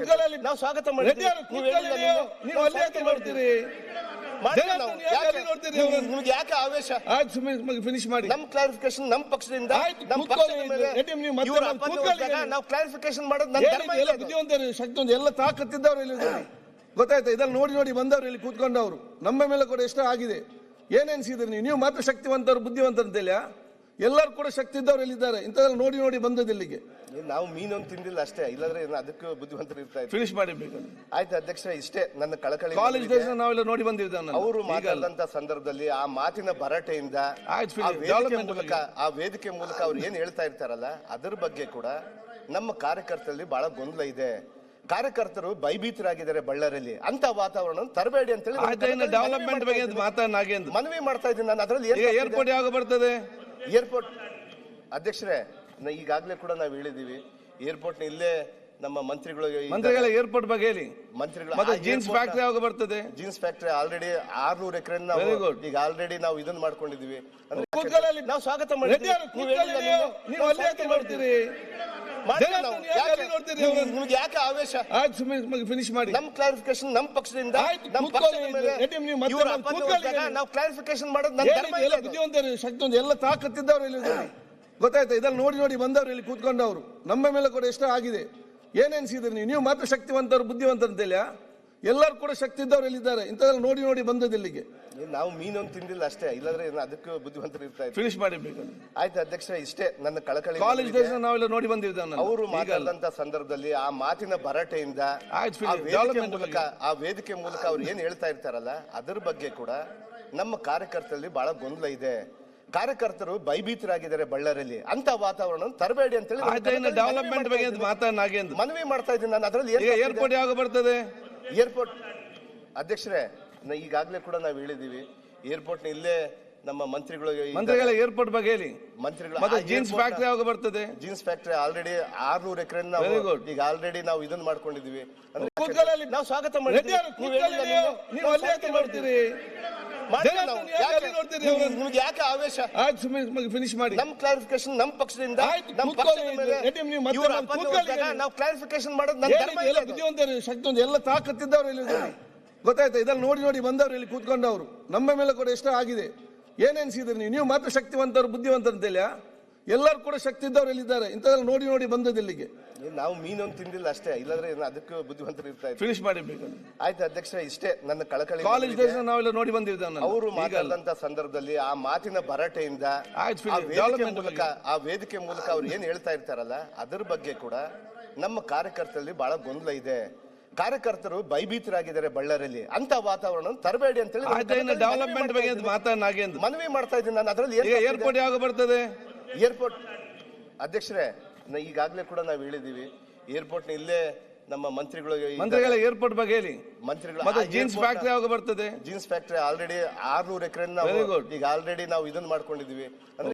ಕೂತ್ಕೊಳ್ಳಿ. ನಾವು ಸ್ವಾಗತ ರೆಡ್ಡಿ ಮಾಡಿದ್ವಿ ಅವರು ಕೂತ್ಕೊಳ್ಳಿ ನೀವು. ನೀವು ಅಲ್ಲಿ ಯಾಕೆ ನೋಡ್ತೀರಿ ಮಾಡಿ ಜನಾರ್ದನ್ ನಾವು. ಯಾಕೆ ಯಾಕೆ? ನೋಡ್ತೀರಿ ನಿಮ್ಗೆ- ಯಾಕೆ ಆವೇಶ ಆಯ್ತು ಸುಮ್ಮನೆ ಫಿನಿಶ್ ಮಾಡಿ ನಮ್ ಕ್ಲಾರಿಫಿಕೇಶನ್ ನಮ್ ಪಕ್ಷದಿಂದ ನೀವು ಕ್ಲಾರಿಫಿಕೇಶನ್ ಮಾಡೋದು ಬುದ್ಧಿವಂತರು ಶಕ್ತಿ ಒಂದು ಎಲ್ಲ ತಾಕತ್ತಿದ್ದವ್ರು ಇಲ್ಲಿ. ಗೊತ್ತಾಯ್ತಾ ಇದೆಲ್ಲ ನೋಡಿ ನೋಡಿ ಬಂದವರು ಇಲ್ಲಿ ಕೂತ್ಕೊಂಡವರು ನಮ್ಮ ಮೇಲೆ ಕೂಡ ಎಷ್ಟೋ ಆಗಿದೆ ಏನೇನ್ಸಿದ್ರಿ ನೀವು ನೀವು ಮಾತ್ರ ಶಕ್ತಿವಂತರು ಬುದ್ಧಿವಂತರು ಅಂತೇಳಿ ಎಲ್ಲರೂ ಕೂಡ ಶಕ್ತಿ ಇದ್ದವ್ರು ಎಲ್ಲಿದ್ದಾರೆ? ಇಂಥದ್ದೆಲ್ಲ ನೋಡಿ ನೋಡಿ ಬಂದದ್ದು ಇಲ್ಲಿಗೆ. ನಾವು ಮೀನೊಂದು ತಿಂದಿಲ್ಲ ಅಷ್ಟೇ ಇಲ್ಲಾಂದ್ರೆ ಅದಕ್ಕೆ ಅದಕ್ಕೂ ಬುದ್ಧಿವಂತರು ಇರ್ತಾ ಇದ್ರು. ಫಿನಿಶ್ ಮಾಡಿರ್ಬೇಕು. ಆಯ್ತು ಅಧ್ಯಕ್ಷ ಇಷ್ಟೇ ನನ್ನ ಕಳಕಳಿ ಕಾಲೇಜ್ ಡೇಸ್ ನಾವೆಲ್ಲ ನೋಡಿ ಬಂದಿದ್ದೇವೆ ಅವರು ಮಾತಾಡಿದಂತ ಸಂದರ್ಭದಲ್ಲಿ ಆ ಮಾತಿನ ಭರಟೆಯಿಂದ ಆಯ್ತು, ಆ. ವೇದಿಕೆ ಮೂಲಕ ಆ ವೇದಿಕೆ ಮೂಲಕ ಅವ್ರು ಏನ್ ಹೇಳ್ತಾ ಇರ್ತಾರಲ್ಲ ಅದರ ಬಗ್ಗೆ ಕೂಡ ನಮ್ಮ ಕಾರ್ಯಕರ್ತರಲ್ಲಿ ಬಹಳ ಗೊಂದಲ ಇದೆ. ಕಾರ್ಯಕರ್ತರು ಭಯಭೀತರಾಗಿದ್ದಾರೆ ಬಳ್ಳಾರಿಯಲ್ಲಿ. ಅಂತ ವಾತಾವರಣ ತರಬೇಡಿ ಅಂತ ಹೇಳಿ ಡೆವಲಪ್ಮೆಂಟ್ ಬಗ್ಗೆ ಮಾತಾಡ ನಾಗೇಂದ್ರ ಮನವಿ ಮಾಡ್ತಾ ಇದ್ದೀನಿ ನಾನು. ಅದರಲ್ಲಿ ಏರ್ಪೋರ್ಟ್ ಯಾವಾಗ ಬರ್ತದೆ? ಏರ್ಪೋರ್ಟ್ ಅಧ್ಯಕ್ಷರೇ ಈಗಾಗಲೇ ಕೂಡ ನಾವು ಹೇಳಿದೀವಿ ಏರ್ಪೋರ್ಟ್ ಇಲ್ಲೇ ನಮ್ಮ ಮಂತ್ರಿಗಳು ಮಂತ್ರಿಗಳ ಏರ್ಪೋರ್ಟ್ ಬಗ್ಗೆ ಹೇಳಿ. ಮಂತ್ರಿಗಳು ಮತ್ತೆ ಜೀನ್ಸ್ ಫ್ಯಾಕ್ಟ್ರಿ ಯಾವಾಗ ಬರ್ತದೆ? ಜೀನ್ಸ್ ಫ್ಯಾಕ್ಟ್ರಿ ಆಲ್ರೆಡಿ ಆರ್ನೂರು ಎಕರೆ ನಾವು ಈಗ ಆಲ್ರೆಡಿ ನಾವು ಇದನ್ನ ಮಾಡ್ಕೊಂಡಿದೀವಿ. ನಾವು ಸ್ವಾಗತ ರೆಡ್ಡಿ ನಿಮ್ಗೆ- ಯಾಕೆ ಆವೇಶ? ಆಯ್ತು ಸುಮ್ಮನೆ ಫಿನಿಶ್ ಮಾಡಿ. ನಮ್ ಕ್ಲಾರಿಫಿಕೇಶನ್ ನಮ್ ಪಕ್ಷದಿಂದ ನೀವು ಕ್ಲಾರಿಫಿಕೇಶನ್ ಮಾಡೋದು ನನ್ನ. ಬುದ್ಧಿವಂತರು ಶಕ್ತಿ ಒಂದು ಎಲ್ಲ ತಾಕತ್ತಿದ್ದವ್ರು ಇಲ್ಲಿ. ಗೊತ್ತಾಯ್ತಾ? ಇದೆಲ್ಲ ನೋಡಿ ನೋಡಿ ಬಂದವರು ಇಲ್ಲಿ ಕೂತ್ಕೊಂಡವ್ರು. ನಮ್ಮ ಮೇಲೆ ಕೂಡ ಎಷ್ಟೋ ಆಗಿದೆ. ಏನೇನ್ಸಿದ್ರಿ ನೀವು? ನೀವು ಮಾತ್ರ ಶಕ್ತಿವಂತರು ಬುದ್ಧಿವಂತರು ಅಂತೇಳಿ ಎಲ್ಲರೂ ಕೂಡ ಶಕ್ತಿ ಇದ್ದವ್ರು ಎಲ್ಲಿದ್ದಾರೆ? ಇಂಥದ್ದೆಲ್ಲ ನೋಡಿ ನೋಡಿ ಬಂದದ್ದು ಇಲ್ಲಿಗೆ. ನಾವು ಮೀನೊಂದು ತಿಂದಿಲ್ಲ ಅಷ್ಟೇ. ಇಲ್ಲಾಂದ್ರೆ ಅದಕ್ಕೆ ಅದಕ್ಕೂ ಬುದ್ಧಿವಂತರು ಇರ್ತಾ ಇದ್ರು. ಫಿನಿಶ್ ಮಾಡಿರ್ಬೇಕು ಆಯ್ತು ಅಧ್ಯಕ್ಷ ಇಷ್ಟೇ ನನ್ನ ಕಳಕಳಿ ಕಾಲೇಜ್ ಡೇಸ್ ನಾವೆಲ್ಲ ನೋಡಿ ಬಂದಿದ್ದೇವೆ ಅವರು ಮಾತಾಡಿದಂತ ಸಂದರ್ಭದಲ್ಲಿ ಆ ಮಾತಿನ ಭರಟೆಯಿಂದ ಆ. ವೇದಿಕೆ ಮೂಲಕ ಆ ವೇದಿಕೆ ಮೂಲಕ ಅವ್ರು ಏನ್ ಹೇಳ್ತಾ ಇರ್ತಾರಲ್ಲ ಅದ್ರ ಬಗ್ಗೆ ಕೂಡ ನಮ್ಮ ಕಾರ್ಯಕರ್ತರಲ್ಲಿ ಬಹಳ ಗೊಂದಲ ಇದೆ. ಕಾರ್ಯಕರ್ತರು ಭಯಭೀತರಾಗಿದ್ದಾರೆ ಬಳ್ಳಾರಿಯಲ್ಲಿ ಅಂತ ವಾತಾವರಣ ತರಬೇಡಿ ಅಂತ ಹೇಳಿ ಆಯ್ತಾ ಡೆವಲಪ್ಮೆಂಟ್ ಬಗ್ಗೆ ಮಾತಾಡ ಮನವಿ ಮಾಡ್ತಾ ಇದ್ದೀನಿ ನಾನು. ಅದರಲ್ಲಿ ಏರ್ಪೋರ್ಟ್ ಯಾವಾಗ ಬರ್ತದೆ? ಏರ್ಪೋರ್ಟ್ ಅಧ್ಯಕ್ಷರೇ ಈಗಾಗಲೇ ಕೂಡ ನಾವು ಹೇಳಿದೀವಿ ಏರ್ಪೋರ್ಟ್ ಇಲ್ಲೇ ನಮ್ಮ ಮಂತ್ರಿಗಳು ಮಂತ್ರಿಗಳ ಏರ್ಪೋರ್ಟ್ ಬಗ್ಗೆ ಹೇಳಿ. ಮಂತ್ರಿಗಳು ಮತ್ತೆ ಜೀನ್ಸ್ ಫ್ಯಾಕ್ಟ್ರಿ ಯಾವಾಗ ಬರ್ತದೆ? ಜೀನ್ಸ್ ಫ್ಯಾಕ್ಟ್ರಿ ಆಲ್ರೆಡಿ ಆರ್ನೂರು ಎಕರೆ ನಾವು. ಈಗ ಆಲ್ರೆಡಿ ನಾವು ಇದನ್ನ ಮಾಡ್ಕೊಂಡಿದೀವಿ. ನಾವು ಸ್ವಾಗತ ರೆಡ್ಡಿ ನಿಮ್ಗೆ- ಯಾಕೆ ಆವೇಶ? ಆಯ್ತು ಸುಮ್ಮನೆ ಫಿನಿಶ್ ಮಾಡಿ. ನಮ್ ಕ್ಲಾರಿಫಿಕೇಶನ್ ನಮ್ ಪಕ್ಷದಿಂದ ನಮ್ ನೀವು ಕ್ಲಾರಿಫಿಕೇಶನ್ ಮಾಡೋದು ಎಲ್ಲ. ಬುದ್ಧಿವಂತರು ಶಕ್ತಿ ಎಲ್ಲ ತಾಕತ್ತಿದ್ದವ್ರು ಇಲ್ಲಿ. ಗೊತ್ತಾಯ್ತಾ? ಇದೆಲ್ಲ ನೋಡಿ ನೋಡಿ ಬಂದವರು ಇಲ್ಲಿ ಕೂತ್ಕೊಂಡವರು. ನಮ್ಮ ಮೇಲೆ ಕೂಡ ಎಷ್ಟೋ ಆಗಿದೆ. ಏನೇನ್ಸಿದ್ರಿ ನೀವು? ನೀವು ಮಾತ್ರ ಶಕ್ತಿವಂತರು ಬುದ್ಧಿವಂತರು ಅಂತೇಳಿ ಎಲ್ಲರೂ ಕೂಡ ಶಕ್ತಿ ಇದ್ದವ್ರು ಎಲ್ಲಿದ್ದಾರೆ? ಇಂಥದ್ದೆಲ್ಲ ನೋಡಿ ನೋಡಿ ಬಂದದ್ದು ಇಲ್ಲಿಗೆ. ನಾವು ಮೀನೊಂದು ತಿಂದಿಲ್ಲ ಅಷ್ಟೇ. ಇಲ್ಲಾಂದ್ರೆ ಅದಕ್ಕೆ ಬುದ್ಧಿವಂತರು ಇರ್ತಾ ಇದ್ರು. ಫಿನಿಶ್ ಮಾಡಿರ್ಬೇಕು. ಆಯ್ತು ಅಧ್ಯಕ್ಷ ಇಷ್ಟೇ ನನ್ನ ಕಳಕಳಿ ಕಾಲೇಜ್ ಡೇಸ್ ನಾವೆಲ್ಲ ನೋಡಿ ಬಂದಿದ್ದೇವೆ ಅವರು ಮಾತಾಡಿದಂತ ಸಂದರ್ಭದಲ್ಲಿ ಆ ಮಾತಿನ ಭರಟೆಯಿಂದ ಆ ಫಿನಿಶ್. ವೇದಿಕೆ ಮೂಲಕ ಆ ವೇದಿಕೆ ಮೂಲಕ ಅವ್ರು ಏನ್ ಹೇಳ್ತಾ ಇರ್ತಾರಲ್ಲ ಅದ್ರ ಬಗ್ಗೆ ಕೂಡ ನಮ್ಮ ಕಾರ್ಯಕರ್ತರಲ್ಲಿ ಬಹಳ ಗೊಂದಲ ಇದೆ. ಕಾರ್ಯಕರ್ತರು ಭಯಭೀತರಾಗಿದ್ದಾರೆ ಬಳ್ಳಾರಿಯಲ್ಲಿ. ಅಂತ ವಾತಾವರಣ ತರಬೇಡಿ ಅಂತ ಹೇಳಿ ಡೆವಲಪ್ಮೆಂಟ್ ಬಗ್ಗೆ ಮಾತಾಡ ನಾಗೇಂದ್ರ ಮನವಿ ಮಾಡ್ತಾ ಇದ್ದೀನಿ. ನಾನು ಅದರಲ್ಲಿ ಏರ್ಪೋರ್ಟ್ ಯಾವಾಗ ಬರ್ತದೆ? ಏರ್ಪೋರ್ಟ್ ಅಧ್ಯಕ್ಷರೇ ಈಗಾಗಲೇ ಕೂಡ ನಾವು ಹೇಳಿದೀವಿ ಏರ್ಪೋರ್ಟ್ ಇಲ್ಲೇ ನಮ್ಮ ಮಂತ್ರಿಗಳು ಮಂತ್ರಿಗಳ ಏರ್ಪೋರ್ಟ್ ಬಗ್ಗೆ ಹೇಳಿ. ಮಂತ್ರಿಗಳು ಮತ್ತೆ ಜೀನ್ಸ್ ಫ್ಯಾಕ್ಟ್ರಿ ಯಾವಾಗ ಬರ್ತದೆ? ಜೀನ್ಸ್ ಫ್ಯಾಕ್ಟ್ರಿ ಆಲ್ರೆಡಿ ಆರ್ನೂರು ಎಕರೆ ಈಗ ಆಲ್ರೆಡಿ ನಾವು ಇದನ್ನ ಮಾಡ್ಕೊಂಡಿದೀವಿ ಅಂದ್ರೆ